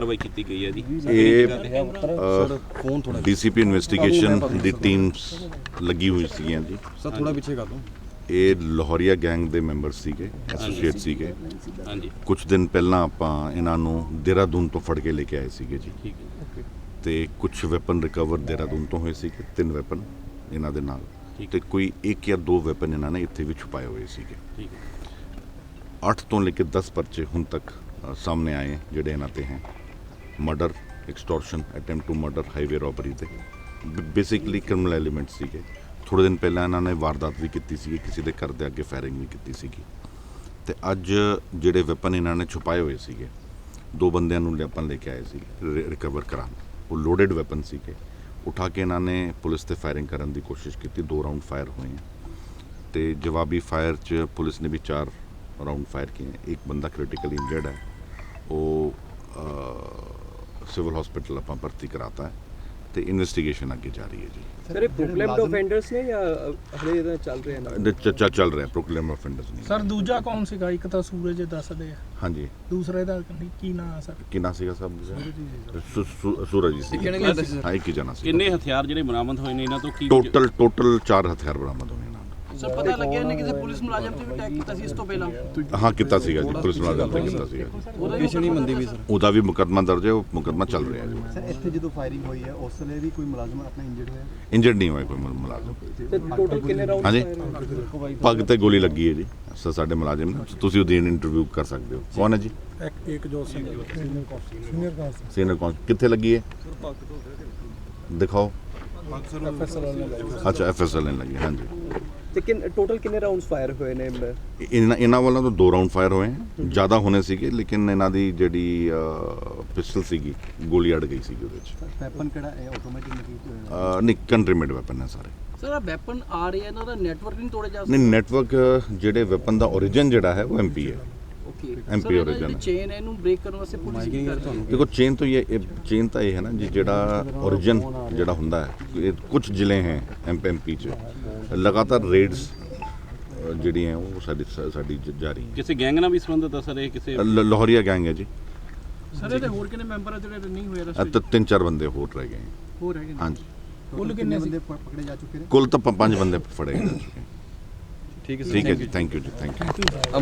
ਕਾਰਵਾਈ ਕੀਤੀ ਗਈ ਹੈ ਜੀ। ਇਹ ਫੋਨ ਥੋੜਾ ਡੀਸੀਪੀ ਇਨਵੈਸਟੀਗੇਸ਼ਨ ਦੀ ਟੀਮਸ ਲੱਗੀ ਹੋਈ ਸੀਗੀਆਂ ਜੀ। ਸਰ ਥੋੜਾ ਪਿੱਛੇ ਕਰ ਦੋ ਇਹ ਲਾਹੌਰੀਆ ਗੈਂਗ ਦੇ ਮੈਂਬਰ ਸੀਗੇ ਐਸੋਸੀਏਟ ਸੀਗੇ। ਹਾਂਜੀ। ਕੁਝ ਦਿਨ ਪਹਿਲਾਂ ਆਪਾਂ ਇਹਨਾਂ ਨੂੰ ਦੇਹਰਾਦੂਨ ਤੋਂ ਫੜ ਕੇ ਲੈ ਕੇ ਆਏ ਸੀਗੇ ਜੀ। ਠੀਕ ਹੈ ਤੇ ਕੁਝ ਵੈਪਨ ਰਿਕਵਰ ਦੇਹਰਾਦੂਨ ਤੋਂ ਹੋਏ ਸੀਗੇ ਤਿੰਨ ਵੈਪਨ ਇਹਨਾਂ ਦੇ ਨਾਲ। ਤੇ ਕੋਈ ਇੱਕ ਜਾਂ ਦੋ ਵੈਪਨ ਇਹਨਾਂ ਨੇ ਇੱਥੇ ਵੀ ਛੁਪਾਏ ਹੋਏ ਸੀਗੇ। ਠੀਕ ਹੈ। 8 ਤੋਂ ਲੈ ਕੇ 10 ਪਰਚੇ ਹੁਣ ਤੱਕ ਸਾਹਮਣੇ ਆਏ ਜਿਹੜੇ ਇਹਨਾਂ ਤੇ ਹੈ। Murder extortion attempt to murder highway robbery ਤੇ ਬੇਸਿਕਲੀ ਕ੍ਰਿਮੀਨਲ ਐਲੀਮੈਂਟ ਸੀਗੇ। ਥੋੜੇ ਦਿਨ ਪਹਿਲਾਂ ਇਹਨਾਂ ਨੇ ਵਾਰਦਾਤ ਵੀ ਕੀਤੀ ਸੀ ਕਿਸੇ ਦੇ ਘਰ ਦੇ ਅੱਗੇ ਫਾਇਰਿੰਗ ਵੀ ਕੀਤੀ ਸੀਗੀ। ਤੇ ਅੱਜ ਜਿਹੜੇ ਵੈਪਨ ਇਹਨਾਂ ਨੇ ਛੁਪਾਏ ਹੋਏ ਸੀਗੇ, ਦੋ ਬੰਦਿਆਂ ਨੂੰ ਲੈ- ਲੈ ਕੇ ਆਏ ਸੀ ਰਿਕਵਰ ਕਰਾਉਣ। ਉਹ ਲੋਡਡ ਵੈਪਨ ਸੀਗੇ। ਉਠਾ ਕੇ ਇਹਨਾਂ ਨੇ ਪੁਲਿਸ ਤੇ ਫਾਇਰਿੰਗ ਕਰਨ ਦੀ ਕੋਸ਼ਿਸ਼ ਕੀਤੀ, ਦੋ ਰਾਉਂਡ ਫਾਇਰ ਹੋਏ ਹੈ ਤੇ ਜਵਾਬੀ ਫਾਇਰ ਚ ਪੁਲਿਸ ਨੇ ਵੀ ਚਾਰ ਰਾਉਂਡ ਫਾਇਰ ਕੀਏ ਇੱਕ ਬੰਦਾ ਕ੍ਰਿਟੀਕਲੀ ਇੰਜਰਡ ਹੈ। ਉਹ ਸਿਵਲ ਹਸਪੀਟਲ ਆਪਾਂ ਭਰਤੀ ਕਰਾਤਾ ਹੈ ਤੇ ਇਨਵੈਸਟੀਗੇਸ਼ਨ ਅੱਗੇ ਜਾਰੀ ਹੈ ਜੀ। ਸਰ ਇਹ ਪ੍ਰੋਕਲੇਮਡ ਆਫੈਂਡਰਸ ਨੇ ਜਾਂ ਹਲੇ ਇਹਦਾ ਚੱਲ ਰਿਹਾ ਨਾ? ਇਹਦੇ ਚ- ਚ- ਚੱਲ ਰਿਹਾ ਪ੍ਰੋਕਲੇਮ ਆਫੈਂਡਰਸ ਨਹੀਂ। ਸਰ ਦੂਜਾ ਕੌਣ ਸੀਗਾ? ਇੱਕ ਤਾਂ ਸੂਰਜ ਦੱਸਦੇ ਆ। ਹਾਂਜੀ। ਦੂਸਰੇ ਦਾ ਕੀ ਨਾਮ ਆ ਸਰ? ਕੀ ਨਾਂ ਸੀਗਾ ਸਾਹਿਬ ਸੂਰਜ ਜੀ ਸੀ ਹਾਂ ਇੱਕ ਹੀ ਜਣਾ ਸੀ। ਕਿੰਨੇ ਹਥਿਆਰ ਜਿਹੜੇ ਬਰਾਮਦ ਹੋਏ ਨੇ? ਇਹਨਾਂ ਤੋਂ ਕੀ ਟੋਟਲ ਟੋਟਲ 4 ਹਥਿਆਰ ਬਰਾਮਦ ਹੋਏ ਸਰ ਪਤਾ ਲੱਗਿਆ ਨੇ ਕਿਸੇ ਪੁਲਿਸ ਮੁਲਾਜ਼ਮ ਤੇ ਵੀ ਅਟੈਕ ਕੀਤਾ ਸੀ ਇਸ ਤੋਂ ਪਹਿਲਾਂ। ਹਾਂ ਕੀਤਾ ਸੀਗਾ ਜੀ ਪੁਲਿਸ ਮੁਲਾਜ਼ਮ ਤੇ ਕੀਤਾ ਸੀਗਾ। ਨਹੀਂ ਮੰਦੀ ਵੀ ਸਰ ਉਹਦਾ ਵੀ ਮੁਕੱਦਮਾ ਦਰਜ ਹੈ ਉਹ ਮੁਕੱਦਮਾ ਚੱਲ ਰਿਹਾ ਜੀ। ਸਰ ਇੱਥੇ ਜਦੋਂ ਫਾਇਰਿੰਗ ਹੋਈ ਹੈ ਉਸ ਵੇਲੇ ਵੀ ਕੋਈ ਮੁਲਾਜ਼ਮ ਆਪਣਾ ਇੰਜਰਡ ਹੋਇਆ? ਇੰਜਰਡ ਨਹੀਂ ਹੋਇਆ ਕੋਈ ਮੁ- ਮੁਲਾਜ਼ਮ। ਤੇ ਟੋਟਲ ਕਿੰਨੇ ਰਾਉਂਡ ਹਾਂਜੀ। ਪੱਗ ਤੇ ਗੋਲੀ ਲੱਗੀ ਹੈ ਜੀ ਸ- ਸਾਡੇ ਮੁਲਾਜ਼ਮ ਨੇ। ਤੁਸੀਂ ਉਹਦੀ ਇੰਟਰਵਿਊ ਕਰ ਸਕਦੇ ਹੋ। ਕੌਣ ਹੈ ਜੀ? ਇੱਕ ਇੱਕ ਜੋ ਸੀਨੀਅਰ ਸੀਨੀਅਰ ਕਾਂਸ ਸੀਨੀਅਰ ਕੌਣ ਕਿੱਥੇ ਲੱਗੀ ਹੈ? ਦਿਖਾਓ। ਅੱਛਾ ਐਫਐਸਐਲ ਨੇ ਲੱਗੀ ਹਾਂਜੀ। ਤੇ ਕਿੰਨ ਟੋਟਲ ਕਿੰਨੇ ਰਾਉਂਡਸ ਫਾਇਰ ਹੋਏ ਨੇ ਇਹਨਾਂ ਇਹਨਾਂ ਵੱਲੋਂ ਤਾਂ ਦੋ ਰਾਉਂਡ ਫਾਇਰ ਹੋਏ ਹੈ। ਜ਼ਿਆਦਾ ਹੋਣੇ ਸੀਗੇ ਲੇਕਿਨ ਇਹਨਾਂ ਦੀ ਜਿਹੜੀ ਪਿਸਟਲ ਸੀਗੀ ਗੋਲੀ ਅੜ ਗਈ ਸੀਗੀ ਉਹਦੇ ਚ। ਵੈਪਨ ਕਿਹੜਾ ਹੈ? ਆਟੋਮੈਟਿਕ ਨਹੀਂ ਕੰਟਰੀ ਮੇਡ ਵੈਪਨ ਹੈ ਸਾਰੇ। ਸਰ ਆ ਵੈਪਨ ਆ ਰਹੇ ਇਹਨਾਂ ਦਾ ਨੈਟਵਰਕ ਨਹੀਂ ਤੋੜੇ ਜਾ ਨਹੀਂ ਨੈਟਵਰਕ ਜਿਹੜੇ ਵੈਪਨ ਦਾ origin ਜਿਹੜਾ ਹੈ ਉਹ ਐਮਪੀ ਹੈ। ਓਕੇ MP origin ਹੈ। ਚੇਨ ਇਹਨੂੰ ਬ੍ਰੇਕ ਕਰਨ ਵਾਸਤੇ ਪੁਲਿਸ ਕੀ ਕਰ ਰਹੀ ਹੈ। ਦੇਖੋ ਚੇਨ ਤੋਂ ਇਹ ਚੇਨ ਤਾਂ ਇਹ ਹੈ ਨਾ ਜਿਹੜਾ origin ਜਿਹੜਾ ਹੁੰਦਾ ਹੈ ਇਹ ਕੁਝ ਜ਼ਿਲ੍ਹੇ ਹੈ ਐਮਪੀ ਚ। ਲਗਾਤਾਰ ਰੇਡਸ ਜਿਹੜੀਆਂ ਉਹ ਸਾਡੀ ਸਾਡੀ ਜ- ਜਾਰੀ ਹੈ ਕਿਸੇ ਗੈਂਗ ਨਾਲ ਵੀ ਸੰਬੰਧਿਤ ਆ ਸਰ ਇਹ ਕਿਸੇ ਲਾਹੌਰੀਆ ਗੈਂਗ ਹੈ ਜੀ। ਸਰ ਇਹਦੇ ਹੋਰ ਕਿੰਨੇ ਮੈਂਬਰ ਆ ਜਿਹੜੇ ਨਹੀਂ ਹੋਏ ਰਸਤੇ ਤ- ਤਿੰਨ ਚਾਰ ਬੰਦੇ ਹੋਰ ਰਹਿ ਗਏ। ਹੋਰ ਹੈਗੇ ਨੇ? ਹਾਂਜੀ। ਕੁੱਲ ਕਿੰਨੇ ਬੰਦੇ ਪਕੜੇ ਜਾ ਚੁੱਕੇ ਨੇ? ਕੁੱਲ ਤਾਂ ਪੰਜ ਬੰਦੇ ਫੜੇ ਗਏ ਨੇ। ਠੀਕ ਹੈ ਠੀਕ ਹੈ ਜੀ ਥੈਂਕ ਯੂ ਜੀ ਥੈਂਕ ਯੂ